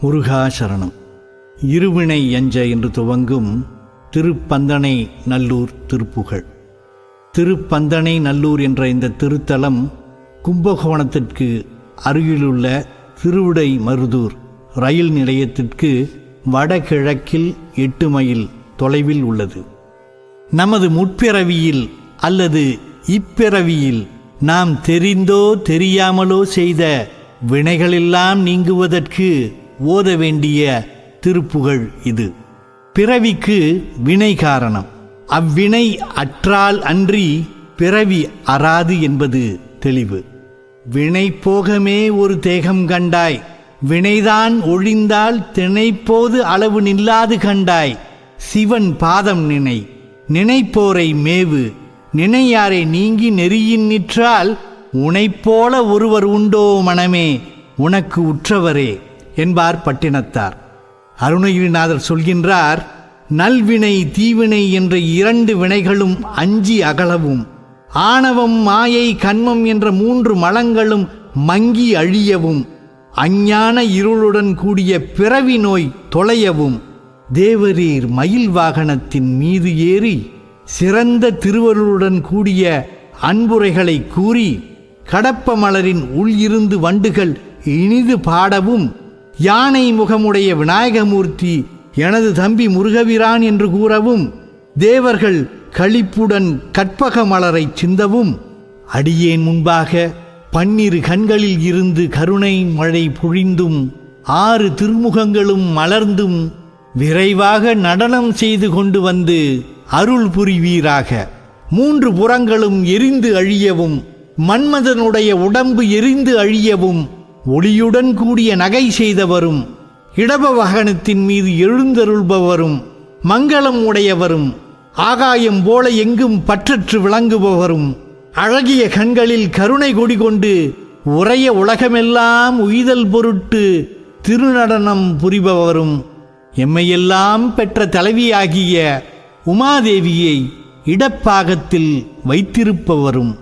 முருகா சரணம் இருவினை எஞ்ச என்று துவங்கும் திருப்பந்தனை நல்லூர் திருப்புகழ். திருப்பந்தனை நல்லூர் என்ற இந்த திருத்தலம் கும்பகோணத்திற்கு அருகிலுள்ள திருவிடை மருதூர் ரயில் நிலையத்திற்கு வடகிழக்கில் எட்டு மைல் தொலைவில் உள்ளது. நமது முற்பிறவியில் அல்லது இப்பிறவியில் நாம் தெரிந்தோ தெரியாமலோ செய்த வினைகளெல்லாம் நீங்குவதற்கு ஓத வேண்டிய திருப்புகழ் இது. பிறவிக்கு வினை காரணம். அவ்வினை அற்றால் அன்றி பிறவி அறாது என்பது தெளிவு. வினை போகமே ஒரு தேகம் கண்டாய். வினைதான் ஒழிந்தால் திணைப்போது அளவு நில்லாது கண்டாய். சிவன் பாதம் நினை. நினைப்போரை மேவு. நினையாரை நீங்கி நெறியின் நிற்றால் உனைப்போல ஒருவர் உண்டோ மனமே. உனக்கு உற்றவரே. என்பார் பட்டினத்தார். அருணகிரிநாதர் சொல்கின்றார் நல்வினை தீவினை என்ற இரண்டு வினைகளும் அஞ்சி அகலவும் ஆணவம் மாயை கண்மம் என்ற மூன்று மலங்களும் மங்கி அழியவும் அஞ்ஞான இருளுடன் கூடிய பிறவி நோய் தொலையவும் தேவரீர் மயில் வாகனத்தின் மீது ஏறி சிறந்த திருவருளுடன் கூடிய அன்புரைகளை கூறி கடப்ப மலரின் உள் இருந்து வண்டுகள் இனிது பாடவும் யானை முகமுடைய விநாயகமூர்த்தி எனது தம்பி முருகவிரான் என்று கூறவும் தேவர்கள் களிப்புடன் கற்பக மலரை சிந்தவும். அடியேன் முன்பாக பன்னிரு கண்களில் இருந்து கருணை மழை பொழிந்தும் ஆறு திருமுகங்களும் மலர்ந்தும் விரைவாக நடனம் செய்து கொண்டு வந்து அருள் புரிவீராக. மூன்று புறங்களும் எரிந்து அழியவும் மன்மதனுடைய உடம்பு எரிந்து அழியவும் ஒளியுடன் கூடிய நகை செய்தவரும் இடப வாகனத்தின் மீது எழுந்தருள்பவரும் மங்களம் உடையவரும் ஆகாயம் போல எங்கும் பற்றற்று விளங்குபவரும் அழகிய கண்களில் கருணை கொடி கொண்டு உறைய உலகமெல்லாம் உய்தல் பொருட்டு திருநடனம் புரிபவரும். எம்மையெல்லாம் பெற்ற தலைவியாகிய உமாதேவியை இடப்பாகத்தில் வைத்திருப்பவரும்.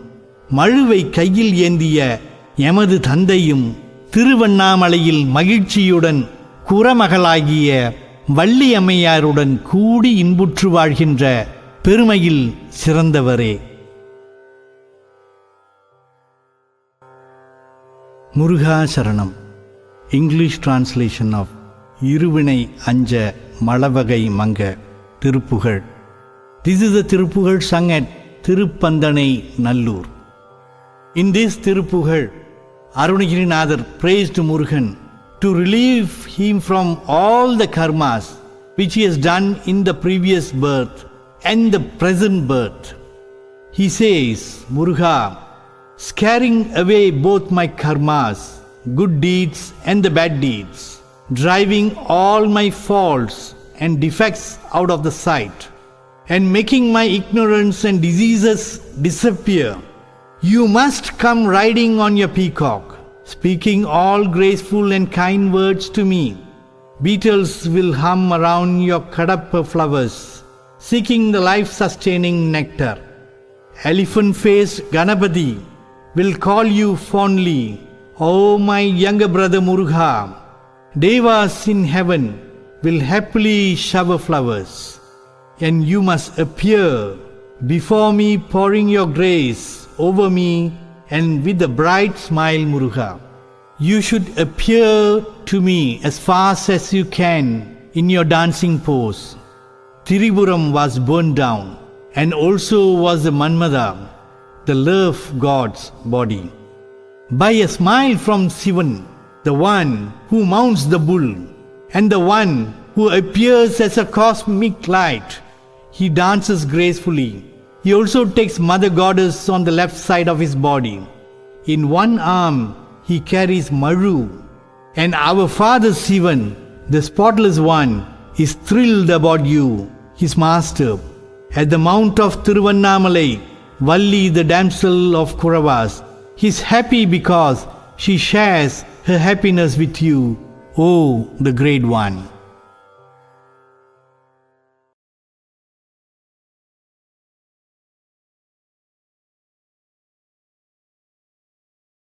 மழுவை கையில் ஏந்திய எமது தந்தையும் திருவண்ணாமலையில் மகிழ்ச்சியுடன் குறமகளாகிய வள்ளியம்மையாருடன் கூடி இன்புற்று வாழ்கின்ற பெருமையில் சிறந்தவரே. முருகா சரணம் இங்கிலீஷ் டிரான்ஸ்லேஷன் ஆஃப் இருவினை அஞ்ச மலவகை மங்க Thiruppugazh. This is the Thiruppugazh sung at Thiruppandanai Nallur. In this Thiruppugazh Arunagirinathar praised to Murugan to relieve him from all the karmas which he has done in the previous birth and the present birth. He says, Muruga, scaring away both my karmas, good deeds and the bad deeds, driving all my faults and defects out of the sight, and making my ignorance and diseases disappear. You must come riding on your peacock, speaking all graceful and kind words to me. Beetles will hum around your kadapa flowers, seeking the life sustaining nectar. Elephant faced Ganapati will call you fondly, O my younger brother Muruga. Devas in heaven will happily shower flowers, and you must appear before me, pouring your grace over me and with a bright smile, Muruga. You should appear to me as fast as you can in your dancing pose. Triburam was burned down, and also was the Manmada, the love god's body. By a smile from Sivan, the one who mounts the bull, and the one who appears as a cosmic light, he dances gracefully. He also takes Mother Goddess on the left side of his body. In one arm, he carries Maru, and our father Sivan, the spotless one, is thrilled about you, his master. At the mount of Tiruvannamalai, Valli, the damsel of Kuravas, is happy because she shares her happiness with you, O the Great One.